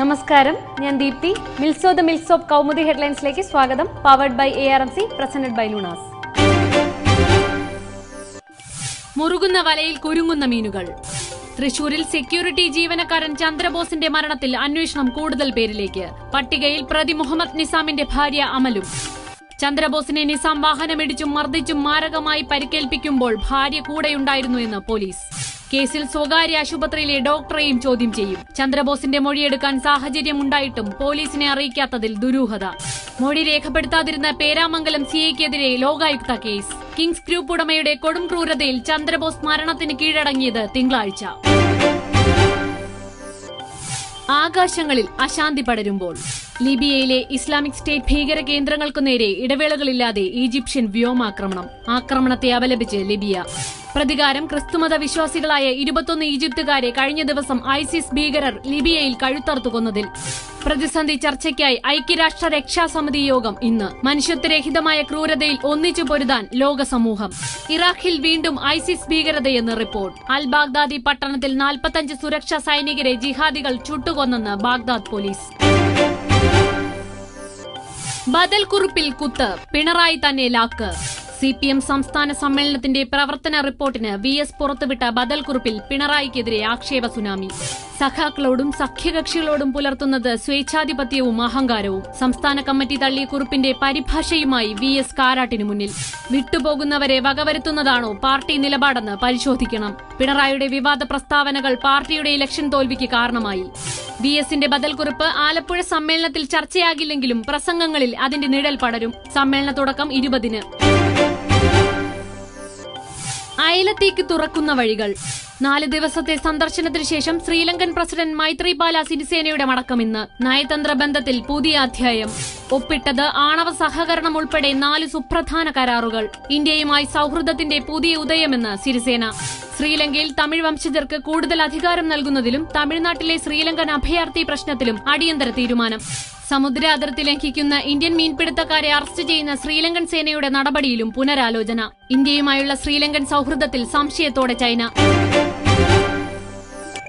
നമസ്കാരം. ഞാൻ Deepthi. മിൽസോ the mills of Kaumudi ഹെഡ്ലൈൻസിലേക്ക് സ്വാഗതം. Powered by A R M C presented by Luna's മുറുകുന്ന വലയിൽ കുരുങ്ങുന്ന മീനുകൾ. തൃശൂരിൽ സെക്യൂരിറ്റി ജീവനക്കാരൻ ചന്ദ്രബോസിന്റെ മരണത്തിൽ അന്വേഷണം കൂടുതൽ പേരിലേക്ക്. പട്ടികയിൽ പ്രതി മുഹമ്മദ് നിസാമിന്റെ ഭാര്യ അമലും. ചന്ദ്രബോസിനെ നിസാം വാഹനമിടിച്ചും മർദ്ദിച്ചും മാരകമായി പരിക്കേൽപ്പിക്കുമ്പോൾ ഭാര്യ കൂടെയുണ്ടായിരുന്നു എന്ന് പോലീസ്. കേസിൽ സ്വകാര്യ ആശുപത്രിയിലെ ഡോക്ടറെയും ചോദ്യം ചെയ്യും. ചന്ദ്രബോസിന്റെ മൊഴിയെടുക്കാൻ സാഹചര്യമുണ്ടായിട്ടും പോലീസിനെ അറിയിക്കാത്തതിൽ ദുരൂഹത. മൊഴി രേഖപ്പെടുത്താതിരുന്ന പേരാമംഗലം സിഐക്കെതിരെ ലോകായുക്ത കേസ്. കിങ്സ് ഗ്രൂപ്പ് ഉടമയുടെ കൊടും ക്രൂരതയിൽ ചന്ദ്രബോസ് മരണത്തിന് കീഴടങ്ങിയത് തിങ്കളാഴ്ച. ആകാശങ്ങളിൽ അശാന്തി പടരുമ്പോൾ. ലിബിയയിലെ ഇസ്ലാമിക് സ്റ്റേറ്റ് ഭീകര കേന്ദ്രങ്ങൾക്കു നേരെ ഇടവേളകളില്ലാതെ ഈജിപ്ഷ്യൻ വ്യോമാക്രമണം. ആക്രമണത്തെ അപലപിച്ച് ലിബിയ. പ്രതികാരം ക്രിസ്തുമത വിശ്വാസികളായ ഇരുപത്തൊന്ന് ഈജിപ്തുകാരെ കഴിഞ്ഞ ദിവസം ഐസിസ് ഭീകരർ ലിബിയയിൽ കഴുത്തർത്തു കൊന്നതിൽ പ്രതിസന്ധി ചർച്ചയ്ക്കായി ഐക്യരാഷ്ട്ര രക്ഷാസമിതി യോഗം ഇന്ന്. മനുഷ്യത്വരഹിതമായ ക്രൂരതയിൽ ഒന്നിച്ചു പൊരുതാൻ ലോകസമൂഹം. ഇറാഖിൽ വീണ്ടും ഐസിസ് ഭീകരതയെന്ന് റിപ്പോർട്ട്. അൽ ബാഗ്ദാദി പട്ടണത്തിൽ നാൽപ്പത്തഞ്ച് സുരക്ഷാ സൈനികരെ ജിഹാദികൾ ചുട്ടുകൊന്നെന്ന് ബാഗ്ദാദ് പോലീസ്. ബദൽ കുറിപ്പിൽ കുത്ത്. പിണറായി തന്നെ ലാക്ക്. സി പി എം സംസ്ഥാന സമ്മേളനത്തിന്റെ പ്രവർത്തന റിപ്പോർട്ടിന് വി എസ് പുറത്തുവിട്ട ബദൽ കുറിപ്പിൽ പിണറായിക്കെതിരെ ആക്ഷേപ സുനാമി. സഖാക്കളോടും സഖ്യകക്ഷികളോടും പുലർത്തുന്നത് സ്വേച്ഛാധിപത്യവും അഹങ്കാരവും. സംസ്ഥാന കമ്മിറ്റി തള്ളി കുറിപ്പിന്റെ പരിഭാഷയുമായി വി എസ് കാരാട്ടിനു മുന്നിൽ. വിട്ടുപോകുന്നവരെ വകവരുത്തുന്നതാണോ പാർട്ടി നിലപാടെന്ന് പരിശോധിക്കണം. പിണറായിയുടെ വിവാദ പ്രസ്താവനകൾ പാർട്ടിയുടെ ഇലക്ഷൻ തോൽവിക്ക് കാരണമായി. വി എസിന്റെ ബദൽകുറിപ്പ് ആലപ്പുഴ സമ്മേളനത്തിൽ ചർച്ചയാകില്ലെങ്കിലും പ്രസംഗങ്ങളിൽ അതിന്റെ നിഴൽ പടരും. സമ്മേളന തുടക്കം ഇരുപതിന്. അയലത്തേക്ക് തുറക്കുന്ന വഴികൾ. നാല് ദിവസത്തെ സന്ദർശനത്തിന് ശേഷം ശ്രീലങ്കൻ പ്രസിഡന്റ് മൈത്രിപാല സിരിസേനയുടെ മടക്കം ഇന്ന്. നയതന്ത്ര ബന്ധത്തിൽ പുതിയ അധ്യായം. ഒപ്പിട്ടത് ആണവ സഹകരണം ഉൾപ്പെടെ നാല് സുപ്രധാന കരാറുകൾ. ഇന്ത്യയുമായി സൗഹൃദത്തിന്റെ പുതിയ ഉദയമെന്ന് സിരിസേന. ശ്രീലങ്കയിൽ തമിഴ് വംശജർക്ക് കൂടുതൽ അധികാരം നൽകുന്നതിലും തമിഴ്നാട്ടിലെ ശ്രീലങ്കൻ അഭയാർത്ഥി പ്രശ്നത്തിലും അടിയന്തര തീരുമാനം. സമുദ്ര അതിർത്തി ലംഘിക്കുന്ന ഇന്ത്യൻ മീൻപിടുത്തക്കാരെ അറസ്റ്റ് ചെയ്യുന്ന ശ്രീലങ്കൻ സേനയുടെ നടപടിയിലും പുനരാലോചന. ഇന്ത്യയുമായുള്ള ശ്രീലങ്കൻ സൗഹൃദത്തിൽ സംശയത്തോടെ China.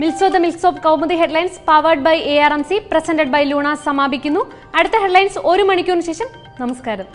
മിൽസോ the mills of Kaumudi headlines powered by A R M C presented by Luna സമാപിക്കുന്നു. അടുത്ത ഹെഡ്ലൈൻസ് ഒരു മണിക്കൂറിന് ശേഷം. നമസ്കാരം.